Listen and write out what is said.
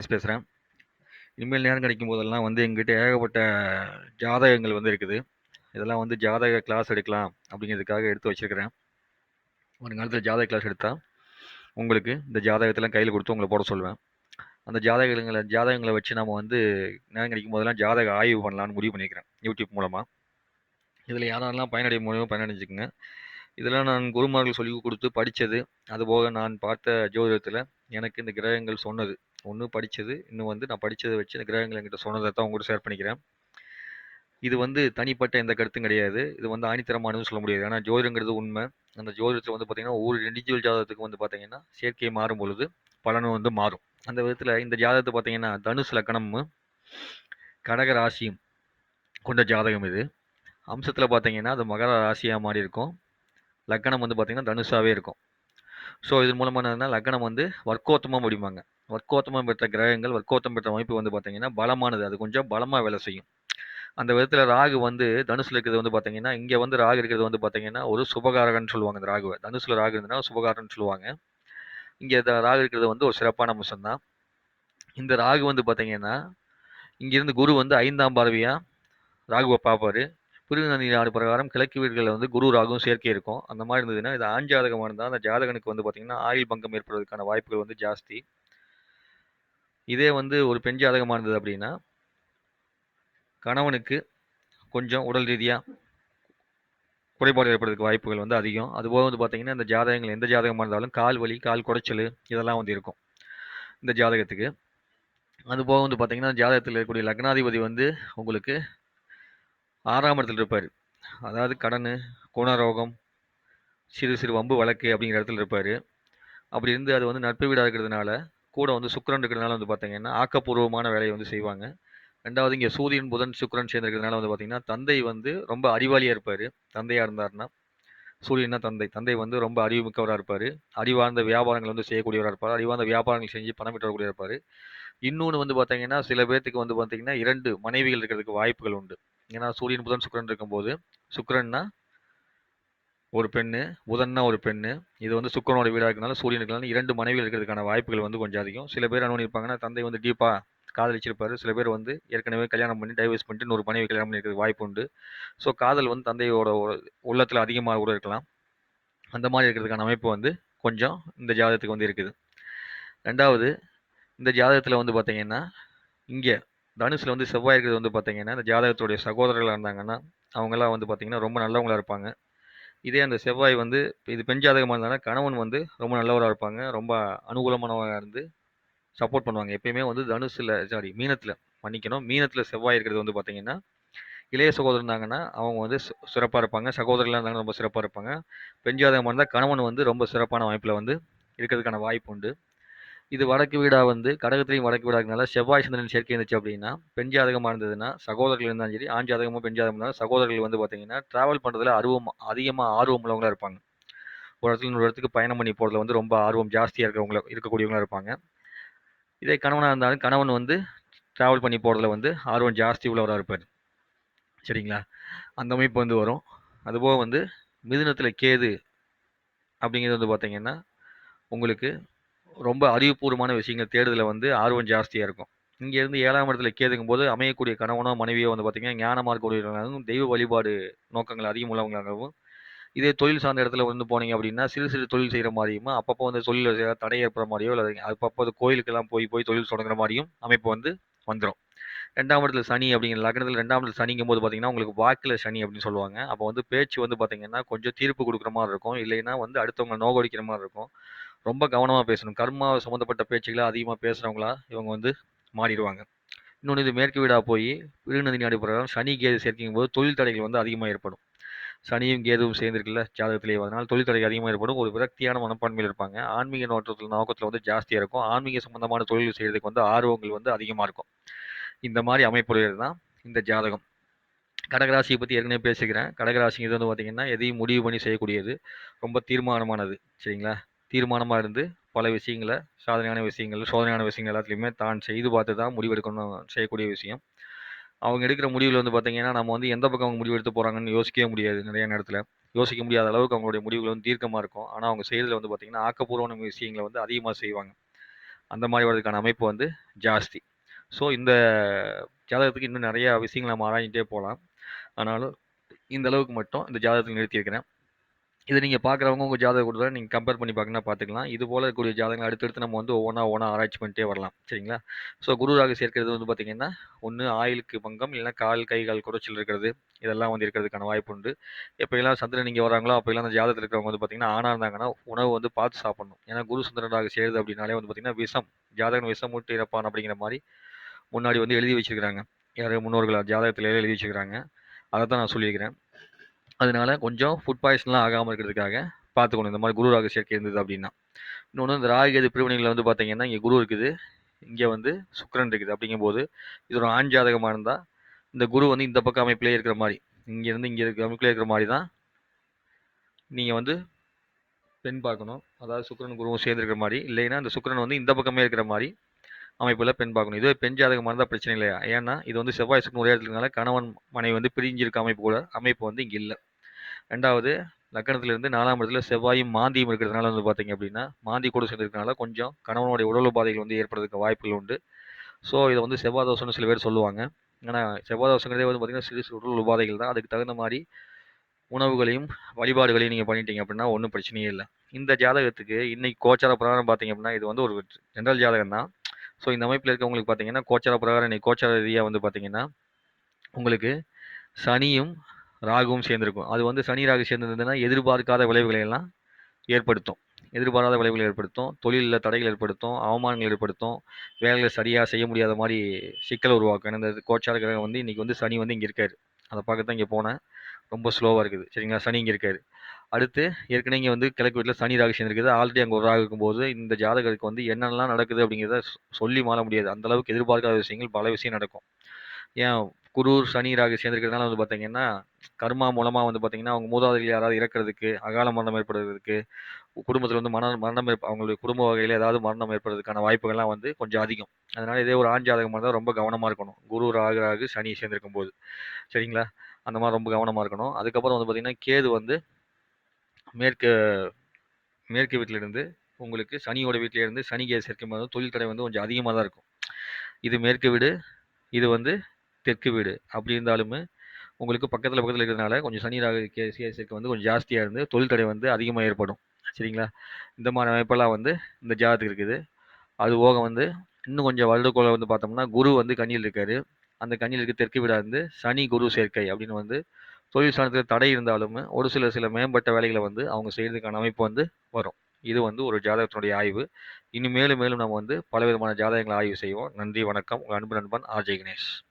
பேசுகிறேன் இனிமேல் நேரம் கிடைக்கும் போதெல்லாம் வந்து எங்கிட்ட ஏகப்பட்ட ஜாதகங்கள் வந்து இருக்குது. இதெல்லாம் வந்து ஜாதக கிளாஸ் எடுக்கலாம் அப்படிங்கிறதுக்காக எடுத்து வச்சிருக்கிறேன். காலத்தில் ஜாதக கிளாஸ் எடுத்தால் உங்களுக்கு இந்த ஜாதகத்தெல்லாம் கையில் கொடுத்து உங்களை போட சொல்லுவேன். அந்த ஜாதகங்களை ஜாதகங்களை வச்சு நம்ம வந்து நேரம் கிடைக்கும் போதெல்லாம் ஜாதக ஆய்வு பண்ணலான்னு முடிவு பண்ணியிருக்கிறேன் யூடியூப் மூலமாக இதில் யாரெல்லாம் பயனடைய முடியுமோ பயனடைஞ்சுக்குங்க. இதெல்லாம் நான் குருமார்கள் சொல்லி கொடுத்து படித்தது. அதுபோக நான் பார்த்த ஜோதிடத்தில் எனக்கு இந்த கிரகங்கள் சொன்னது. ஒன்று படித்தது இன்னும் வந்து நான் படித்ததை வச்சு இந்த கிரகங்கள் என்கிட்ட சொன்னதை தான் உங்கள்கிட்ட ஷேர் பண்ணிக்கிறேன். இது வந்து தனிப்பட்ட எந்த கருத்தும் கிடையாது. இது வந்து ஆணித்தரமானதுன்னு சொல்ல முடியாது. ஏன்னா ஜோதிடங்கிறது உண்மை. அந்த ஜோதிடத்தில் வந்து பார்த்திங்கன்னா ஒவ்வொரு இண்டிவிஜுவல் ஜாதகத்துக்கு வந்து பார்த்திங்கன்னா சேர்க்கை மாறும் பொழுது பலனும் வந்து மாறும். அந்த விதத்தில் இந்த ஜாதகத்தை பார்த்திங்கன்னா தனுசு லக்கணமும் கடக ராசியும் கொண்ட ஜாதகம் இது. அம்சத்தில் பார்த்தீங்கன்னா அது மகர ராசியாக மாறி இருக்கும். லக்கணம் வந்து பார்த்திங்கன்னா தனுஷாகவே இருக்கும். ஸோ இதன் மூலமாக என்னன்னா லக்கணம் வந்து வர்க்கோத்தமாக முடியுமாங்க வர்க்கோத்தமம் பெற்ற கிரகங்கள் வர்க்கோத்தம் பெற்ற அமைப்பு வந்து பார்த்தீங்கன்னா பலமானது. அது கொஞ்சம் பலமாக வேலை செய்யும். அந்த விதத்தில் ராகு வந்து தனுசில் இருக்கிறது வந்து பார்த்தீங்கன்னா இங்கே வந்து ராகு இருக்கிறது வந்து பார்த்தீங்கன்னா ஒரு சுபகாரகன்னு சொல்லுவாங்க இந்த ராகுவை. தனுசில் ராகு இருந்ததுன்னா சுபகாரன்னு சொல்லுவாங்க. இங்கே ராகு இருக்கிறது வந்து ஒரு சிறப்பான அம்சம் தான் இந்த ராகு வந்து பார்த்தீங்கன்னா இங்கிருந்து குரு வந்து ஐந்தாம் பார்வையாக ராகுவை பார்ப்பாரு பிரிவுநந்தி நாடு பிரகாரம் கிழக்கு வீடுகளில் வந்து குரு ராகும் சேர்க்கை இருக்கும். அந்த மாதிரி இருந்ததுன்னா இது ஆண் ஜாதகமாக இருந்தால் அந்த ஜாதகனுக்கு வந்து பார்த்திங்கன்னா ஆயுள் பங்கம் ஏற்படுவதற்கான வாய்ப்புகள் வந்து ஜாஸ்தி. இதே வந்து ஒரு பெண் ஜாதகமாக இருந்தது அப்படின்னா கணவனுக்கு கொஞ்சம் உடல் ரீதியாக குறைபாடு ஏற்படுறதுக்கு வாய்ப்புகள் வந்து அதிகம். அதுபோக வந்து பார்த்திங்கன்னா இந்த ஜாதகங்கள் எந்த ஜாதகமாக இருந்தாலும் கால் வலி கால் குடைச்சல் இதெல்லாம் வந்து இருக்கும் இந்த ஜாதகத்துக்கு. அதுபோக வந்து பார்த்திங்கன்னா ஜாதகத்தில் இருக்கக்கூடிய லக்னாதிபதி வந்து உங்களுக்கு ஆறாம் இடத்துல இருப்பார். அதாவது கடன் குணரோகம் சிறு சிறு வம்பு வழக்கு அப்படிங்கிற இடத்துல இருப்பார். அப்படி இருந்து அது வந்து நட்பு வீடாக இருக்கிறதுனால கூட வந்து சுக்கரன் இருக்கிறதுனால வந்து பார்த்தீங்கன்னா ஆக்கப்பூர்வமான வேலையை வந்து செய்வாங்க. ரெண்டாவது இங்கே சூரியன் புதன் சுக்கரன் சேர்ந்துருக்கிறதுனால வந்து பார்த்தீங்கன்னா தந்தை வந்து ரொம்ப அறிவாளியாக இருப்பார். தந்தையாக இருந்தார்னா சூரியனா தந்தை. தந்தை வந்து ரொம்ப அறிவுமிக்கவராக இருப்பார். அறிவார்ந்த வியாபாரங்கள் வந்து செய்யக்கூடியவராக இருப்பார். அறிவார்ந்த வியாபாரங்கள் செஞ்சு பணம் பெற்றக்கூடிய இருப்பார். இன்னொன்று வந்து பார்த்தீங்கன்னா சில பேர்த்துக்கு வந்து பார்த்தீங்கன்னா இரண்டு மனைவிகள் இருக்கிறதுக்கு வாய்ப்புகள் உண்டு. ஏன்னா சூரியன் புதன் சுக்கரன் இருக்கும்போது சுக்கரன்னா ஒரு பெண்ணு புதன்னா ஒரு பெண்ணு. இது வந்து சுக்கரனோட வீடாக இருக்கனால சூரியனுக்கு இரண்டு மனைவிகள் இருக்கிறதுக்கான வாய்ப்புகள் வந்து கொஞ்சம் அதிகம். சில பேர் என்ன இருப்பாங்கன்னா தந்தை வந்து டீப்பாக காதலிச்சிருப்பாரு. சில பேர் வந்து ஏற்கனவே கல்யாணம் பண்ணி டைவர்ஸ் பண்ணிட்டு இன்னொரு மனைவி கல்யாணம் பண்ணிருக்கிறது வாய்ப்பு உண்டு. ஸோ காதல் வந்து தந்தையோட உள்ளத்தில் அதிகமாக கூட இருக்கலாம். அந்த மாதிரி இருக்கிறதுக்கான அமைப்பு வந்து கொஞ்சம் இந்த ஜாதகத்துக்கு வந்து இருக்குது. ரெண்டாவது இந்த ஜாதகத்தில் வந்து பார்த்தீங்கன்னா இங்கே தனுசில் வந்து செவ்வாய் இருக்கிறது வந்து பார்த்தீங்கன்னா இந்த ஜாதகத்துடைய சகோதரர்களாக இருந்தாங்கன்னா அவங்கெல்லாம் வந்து பார்த்தீங்கன்னா ரொம்ப நல்லவங்களாக இருப்பாங்க. இதே அந்த செவ்வாய் வந்து இது பெண் ஜாதகமாக இருந்தாங்கன்னா கணவன் வந்து ரொம்ப நல்லவராக இருப்பாங்க. ரொம்ப அனுகூலமானவராக இருந்து சப்போர்ட் பண்ணுவாங்க. எப்பயுமே வந்து தனுசில் சாரி மீனத்தில் மன்னிக்கணும். மீனத்தில் செவ்வாய் இருக்கிறது வந்து பார்த்தீங்கன்னா இளைய சகோதரர் இருந்தாங்கன்னா அவங்க வந்து சிறப்பாக இருப்பாங்க. சகோதரர்களாக இருந்தாங்கன்னா ரொம்ப சிறப்பாக இருப்பாங்க. பெண் ஜாதகமாக இருந்தால் கணவன் வந்து ரொம்ப சிறப்பான வாய்ப்பில் வந்து இருக்கிறதுக்கான வாய்ப்பு உண்டு. இது வடக்கு வீடாக வந்து கடகத்திலையும் வடக்கு வீடாக செவ்வாய் சந்திரன் சேர்க்கை இருந்துச்சு அப்படின்னா பெண் ஜாதகமாக இருந்ததுன்னா சகோதரர்கள் இருந்தாலும் சரி ஆண் ஜாதகமோ பெண் ஜாதகம் இருந்தாலும் சகோதரர்கள் வந்து பார்த்தீங்கன்னா ட்ராவல் பண்ணுறதுல ஆர்வம் அதிகமாக ஆர்வம் உள்ளவங்களாக இருப்பாங்க. ஒரு இடத்துல இன்னொரு இடத்துக்கு பயணம் பண்ணி போகிறதுல வந்து ரொம்ப ஆர்வம் ஜாஸ்தியாக இருக்கிறவங்கள இருக்கக்கூடியவங்களாக இருப்பாங்க. இதே கணவனாக இருந்தாலும் கணவன் வந்து ட்ராவல் பண்ணி போகிறதுல வந்து ஆர்வம் ஜாஸ்தி உள்ளவராக இருப்பார். சரிங்களா? அந்த அமைப்பு வந்து வரும். அதுபோக வந்து மிதுனத்தில் கேது அப்படிங்கிறது வந்து பார்த்தீங்கன்னா உங்களுக்கு ரொம்ப அறிவுபூர்வமான விஷயங்கள் தேடுதலில் வந்து ஆர்வம் ஜாஸ்தியாக இருக்கும். இங்கேருந்து ஏழாம் இடத்துல கேதுக்கும் போது அமையக்கூடிய கணவனோ மனைவியோ வந்து பார்த்திங்கன்னா ஞானமாக இருக்கக்கூடியவர்களாகவும் தெய்வ வழிபாடு நோக்கங்கள் அதிகம் உள்ளவங்களாகவும் இதே தொழில் சார்ந்த இடத்துல வந்து போனீங்க அப்படின்னா சிறு சிறு தொழில் செய்கிற மாதிரியும் அப்பப்போ வந்து தொழில் தடை ஏற்படுற மாதிரியோ இல்லை அப்பப்போ அது கோயிலுக்கெல்லாம் போய் போய் தொழில் தொடங்குற மாதிரியும் அமைப்பு வந்து வந்துடும் ரெண்டாம் இடத்துல சனி அப்படிங்கிற லக்னத்தில் ரெண்டாம் இடத்துல சனிங்கும் போது பார்த்தீங்கன்னா உங்களுக்கு வாக்கில் சனி அப்படின்னு சொல்லுவாங்க. அப்போ வந்து பேச்சு வந்து பார்த்தீங்கன்னா கொஞ்சம் தீர்ப்பு கொடுக்குற மாதிரி இருக்கும். இல்லைன்னா வந்து அடுத்தவங்க நோகடிக்கிற மாதிரி இருக்கும். ரொம்ப கவனமாக பேசணும். கர்மா சம்மந்தப்பட்ட பேச்சுகளை அதிகமாக பேசுகிறவங்களா இவங்க வந்து மாறிடுவாங்க. இன்னொன்று இது மேற்கு வீடாக போய் விருநதி நாடு பிரகாரம் சனி கேது சேர்க்கும் போது தொழில் தடைகள் வந்து அதிகமாக ஏற்படும். சனியும் கேதுவும் சேர்ந்துருக்குல்ல ஜாதகத்திலேயே அதனால் தொழில் தடை அதிகமாக ஏற்படும். ஒரு விரக்தியான மனப்பான்மையில் இருப்பாங்க. ஆன்மீக நோட்டத்தில் நோக்கத்தில் வந்து ஜாஸ்தியாக இருக்கும். ஆன்மீக சம்பந்தமான தொழில் செய்கிறதுக்கு வந்து ஆர்வங்கள் வந்து அதிகமாக இருக்கும். இந்த மாதிரி அமைப்புடையது தான் இந்த ஜாதகம். கடகராசியை பற்றி ஏற்கனவே பேசுகிறேன் கடகராசிங்கிறது வந்து பார்த்திங்கன்னா எதையும் முடிவு பண்ணி செய்யக்கூடியது ரொம்ப தீர்மானமானது. சரிங்களா? தீர்மானமாக இருந்து பல விஷயங்களை சாதனையான விஷயங்கள் சோதனையான விஷயங்கள் எல்லாத்துலேயுமே தான் செய்து பார்த்து தான் முடிவெடுக்கணும் செய்யக்கூடிய விஷயம். அவங்க எடுக்கிற முடிவில் வந்து பார்த்திங்கன்னா நம்ம வந்து எந்த பக்கம் அவங்க முடிவு எடுத்து போகிறாங்கன்னு யோசிக்கவே முடியாது நிறைய நேரத்தில். யோசிக்க முடியாத அளவுக்கு அவங்களுடைய முடிவுகள் வந்து தீர்க்கமாக இருக்கும். ஆனால் அவங்க செய்கிறதுல வந்து பார்த்திங்கன்னா ஆக்கப்பூர்வமான விஷயங்களை வந்து அதிகமாக செய்வாங்க. அந்த மாதிரி வர்றதுக்கான அமைப்பு வந்து ஜாஸ்தி. ஸோ இந்த ஜாதகத்துக்கு இன்னும் நிறையா விஷயங்கள் நம்ம ஆராய்ஞ்சிட்டே போகலாம். ஆனாலும் இந்த அளவுக்கு மட்டும் இந்த ஜாதகத்தில் நிறுத்தியிருக்கிறேன். இதை நீங்கள் பார்க்குறவங்க உங்கள் ஜாதக கொடுத்தா நீங்கள் கம்பேர் பண்ணி பார்க்கணும்னா பார்த்துக்கலாம் இது போல இருக்கக்கூடிய ஜாதகங்கள் அடுத்தடுத்து நம்ம வந்து ஒவ்வொன்றா ஒவ்வொன்றா ஆராய்ச்சி பண்ணிட்டே வரலாம். சரிங்களா? ஸோ குரு ராகு சேர்க்கிறது வந்து பார்த்திங்கன்னா ஒன்று ஆயிலுக்கு பங்கம் இல்லைன்னா கால் கை கால் குறைச்சல் இருக்கிறது இதெல்லாம் வந்து இருக்கிறதுக்கான வாய்ப்பு உண்டு. எப்போயெல்லாம் சந்திரன் நீங்கள் வராங்களோ அப்போயெல்லாம் அந்த ஜாதகத்தில் இருக்கிறவங்க வந்து பார்த்திங்கன்னா ஆணாக இருந்தாங்கன்னா உணவு வந்து பார்த்து சாப்பிடணும். ஏன்னா குரு சந்திரன் ராகு சேருது அப்படின்னாலே வந்து பார்த்திங்கன்னா விஷம் ஜாதகன் விஷம் மூட்டு இறப்பான் அப்படிங்கிற மாதிரி முன்னாடி வந்து எழுதி வச்சிருக்கிறாங்க. யார்? முன்னோர்கள் ஜாதகத்தில் எழுதி வச்சுக்கிறாங்க அதை தான் நான் சொல்லியிருக்கிறேன். அதனால கொஞ்சம் ஃபுட் பாய்சன்லாம் ஆகாமல் இருக்கிறதுக்காக பார்த்துக்கணும். இந்த மாதிரி குரு ராகு சேர்க்கை இருந்தது அப்படின்னா. இன்னொன்று இந்த ராகு எது பிரிவினைகளில் வந்து பார்த்தீங்கன்னா இங்கே குரு இருக்குது. இங்கே வந்து சுக்கரன் இருக்குது. அப்படிங்கும்போது இது ஒரு ஆண் ஜாதகமாக இருந்தால் இந்த குரு வந்து இந்த பக்கம் அமைப்பிலே இருக்கிற மாதிரி இங்கேருந்து இங்கே இருக்கிற அமைப்பிலே இருக்கிற மாதிரி தான் நீங்கள் வந்து பெண் பார்க்கணும். அதாவது சுக்கரன் குருவும் சேர்ந்துருக்கிற மாதிரி இல்லைன்னா இந்த சுக்கரன் வந்து இந்த பக்கமே இருக்கிற மாதிரி அமைப்பில் பெண் பார்க்கணும். இதுவே பெண் ஜாதகமாக இருந்தால் பிரச்சனை இல்லையா? ஏன்னா இது வந்து செவ்வாய் சுக்கரன் ஒரே இடத்துலனால கணவன் மனைவி வந்து பிரிஞ்சிருக்க அமைப்பு கூட அமைப்பு வந்து இங்கே இல்லை. ரெண்டாவது லக்கணத்திலிருந்து நாலாம் இடத்துல செவ்வாயும் மாந்தியும் இருக்கிறதுனால வந்து பார்த்தீங்க அப்படின்னா மாந்தி கூட சேர்ந்துருக்கனால கொஞ்சம் கணவனுடைய உடல் உபாதைகள் வந்து ஏற்படுறதுக்கு வாய்ப்புகள் உண்டு. ஸோ இதை வந்து செவ்வாய் தோஷம்னு சில பேர் சொல்லுவாங்க. ஏன்னா செவ்வாய் தோஷங்கிறதே வந்து பார்த்திங்கன்னா சிறு சிறு உடல் உபாதைகள் தான். அதுக்கு தகுந்த மாதிரி உணவுகளையும் வழிபாடுகளையும் நீங்கள் பண்ணிட்டீங்க அப்படின்னா ஒன்றும் பிரச்சனையே இல்லை. இந்த ஜாதகத்துக்கு இன்னைக்கு கோச்சார பிரகாரம் பார்த்தீங்க அப்படின்னா இது வந்து ஒரு ஜென்ரல் ஜாதகம் தான் ஸோ இந்த அமைப்பில் இருக்கவங்களுக்கு பார்த்தீங்கன்னா கோச்சார பிரகாரம் இன்னைக்கு கோச்சார ரீதியாக வந்து பார்த்தீங்கன்னா உங்களுக்கு சனியும் ராகுவும் சேர்ந்துருக்கும். அது வந்து சனி ராகு சேர்ந்துருந்ததுன்னா எதிர்பார்க்காத விளைவுகளை எல்லாம் ஏற்படுத்தும். எதிர்பாராத விளைவுகளை ஏற்படுத்தும். தொழிலில் தடைகள் ஏற்படுத்தும். அவமானங்கள் ஏற்படுத்தும். வேலைகளை சரியாக செய்ய முடியாத மாதிரி சிக்கல் உருவாக்கும். ஏன்னா இந்த கோச்சார கிரகம் வந்து இன்றைக்கி வந்து சனி வந்து இங்கே இருக்காரு. அதை பார்க்க தான் இங்கே போனேன். ரொம்ப ஸ்லோவாக இருக்குது. சரிங்களா? சனி இங்கே இருக்காரு. அடுத்து ஏற்கனவே இங்கே வந்து கிழக்கு வீட்டில் சனி ராகு சேர்ந்துருக்குது ஆல்ரெடி அங்கே ஒரு ராகு இருக்கும்போது இந்த ஜாதகருக்கு வந்து என்னென்னலாம் நடக்குது அப்படிங்கிறத சொல்லி மாற முடியாது. அந்த அளவுக்கு எதிர்பார்க்காத விஷயங்கள் பல விஷயம் நடக்கும். ஏன் குரு சனி ராகு சேர்ந்துருக்கிறதுனால வந்து பார்த்தீங்கன்னா கர்மா மூலமாக வந்து பார்த்தீங்கன்னா அவங்க மூதாதையில் யாராவது இறக்கிறதுக்கு அகால மரணம் ஏற்படுறதுக்கு குடும்பத்தில் வந்து மரணம் மரணம் அவங்களுடைய குடும்ப வகையில் ஏதாவது மரணம் ஏற்படுறதுக்கான வாய்ப்புகள்லாம் வந்து கொஞ்சம் அதிகம். அதனால் இதே ஒரு ஆண் ஜாதகமாக இருந்தால் ரொம்ப கவனமாக இருக்கணும். குரு ராகு ராகு சனி சேர்ந்துருக்கும் போது சரிங்களா? அந்த மாதிரி ரொம்ப கவனமாக இருக்கணும். அதுக்கப்புறம் வந்து பார்த்திங்கன்னா கேது வந்து மேற்கு மேற்கு வீட்டிலிருந்து உங்களுக்கு சனியோட வீட்டிலேருந்து சனி கேஸ் சேர்க்கும் போது தொழில் தடை வந்து கொஞ்சம் அதிகமாக தான் இருக்கும். இது மேற்கு வீடு இது வந்து தெற்கு வீடு. அப்படி இருந்தாலுமே உங்களுக்கு பக்கத்தில் பக்கத்தில் இருக்கிறதுனால கொஞ்சம் சனி ராகு கேஸ் சேர்க்கை வந்து கொஞ்சம் ஜாஸ்தியாக இருந்து தொழில் தடை வந்து அதிகமாக ஏற்படும். சரிங்களா? இந்த மாதிரி அமைப்பெல்லாம் வந்து இந்த ஜாதத்துக்கு இருக்குது. அது போக வந்து இன்னும் கொஞ்சம் வருடக்கோளை வந்து பார்த்தோம்னா குரு வந்து கண்ணியில் இருக்கார். அந்த கண்ணியில் இருக்க தெற்கு வீடாக இருந்து சனி குரு சேர்க்கை அப்படின்னு வந்து தொழில் சார்ந்த தடை இருந்தாலும் ஒரு சில சில மேம்பட்ட வேலைகளை வந்து அவங்க செய்கிறதுக்கான அமைப்பு வந்து வரும். இது வந்து ஒரு ஜாதகத்தினுடைய ஆய்வு. இனி மேலும் மேலும் நம்ம வந்து பலவிதமான ஜாதகங்களை ஆய்வு செய்வோம். நன்றி வணக்கம். உங்கள் அன்பு நண்பன் ஆர்ஜே கணேஷ்.